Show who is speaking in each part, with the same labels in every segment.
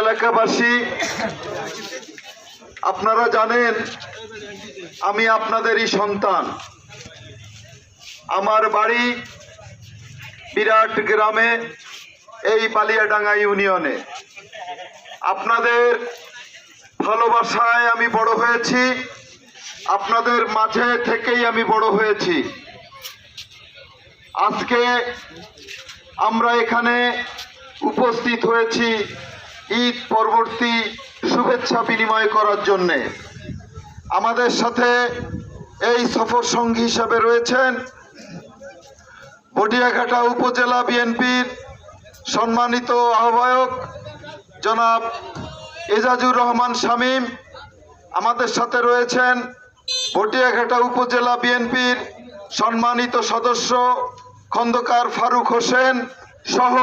Speaker 1: এলাকাবাসী, আপনারা জানেন আমি আপনাদেরই সন্তান। আমার বাড়ি বিরাট গ্রামে, এই বালিয়াডাঙ্গা ইউনিয়নে। আপনাদের ভালোবাসায় আমি বড় হয়েছি, আপনাদের মাঝে থেকেই আমি বড় হয়েছি। আজকে আমরা এখানে উপস্থিত হয়েছি ঈদ পরবর্তী শুভেচ্ছা বিনিময় করার জন্যে। আমাদের সাথে এই সফর সঙ্গী হিসাবে রয়েছেন বটিয়াঘাটা উপজেলা বিএনপির সম্মানিত আহ্বায়ক জনাব এজাজুর রহমান শামীম। আমাদের সাথে রয়েছেন বটিয়াঘাটা উপজেলা বিএনপির সম্মানিত সদস্য খন্দকার ফারুক হোসেন সহ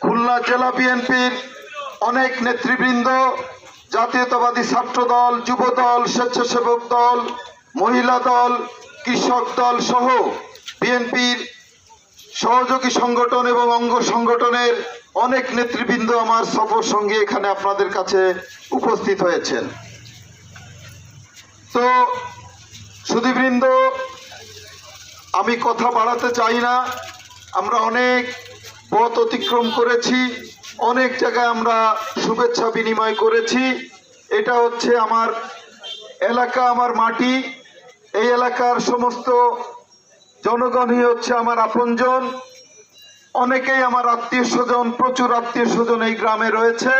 Speaker 1: খুলনা জেলা বিএনপির অনেক নেতৃবৃন্দ, জাতীয়তাবাদী ছাত্র দল যুব দল স্বেচ্ছাসেবক দল, মহিলা দল, কৃষক দল সহ বিএনপির সহযোগী সংগঠন এবং অঙ্গ সংগঠনের অনেক নেতৃবৃন্দ আমার সফর সঙ্গে এখানে আপনাদের কাছে উপস্থিত হয়েছেন। তো, সুধীবৃন্দ, আমি কথা বাড়াতে চাই না। আমরা অনেক পথ অতিক্রম করেছি। অনেক জায়গায় আমরা শুভেচ্ছা বিনিময় করেছি। এটা হচ্ছে আমার এলাকা, আমার মাটি। এই এলাকার সমস্ত জনগণই হচ্ছে আমার আপনজন। অনেকেই আমার আত্মীয় স্বজন, প্রচুর আত্মীয় স্বজন এই গ্রামে রয়েছে।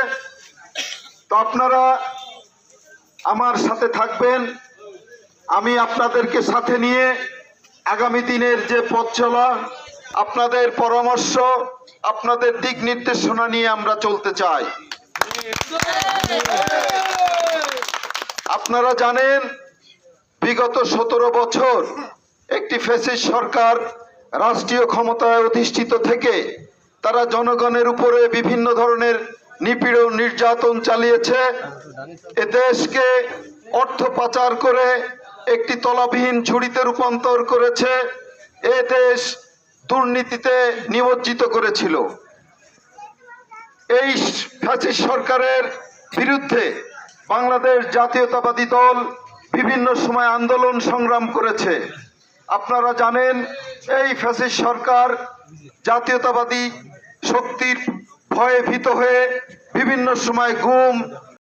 Speaker 1: তো আপনারা আমার সাথে থাকবেন। আমি আপনাদেরকে সাথে নিয়ে আগামী দিনের যে পথ চলা আপনাদের পরামর্শ, আপনাদের দিক নির্দেশনা নিয়ে আমরা চলতে চাই। আপনারা জানেন, বিগত সতেরো বছর একটি ফেসিস সরকার রাষ্ট্রীয় ক্ষমতায় অধিষ্ঠিত থেকে তারা জনগণের উপরে বিভিন্ন ধরনের নিপীড়ন, নির্যাতন চালিয়েছে। এ দেশকে অর্থ পাচার করে একটি তলাবিহীন ঝুড়িতে রূপান্তর করেছে। এ দেশ দুর্নীতিতে নিমজ্জিত করেছিল। এই ফ্যাসিস সরকারের বিরুদ্ধে বাংলাদেশ জাতীয়তাবাদী দল বিভিন্ন সময় আন্দোলন সংগ্রাম করেছে। আপনারা জানেন, এই ফ্যাসিস সরকার জাতীয়তাবাদী শক্তির ভয়ে ভীত হয়ে বিভিন্ন সময় গুম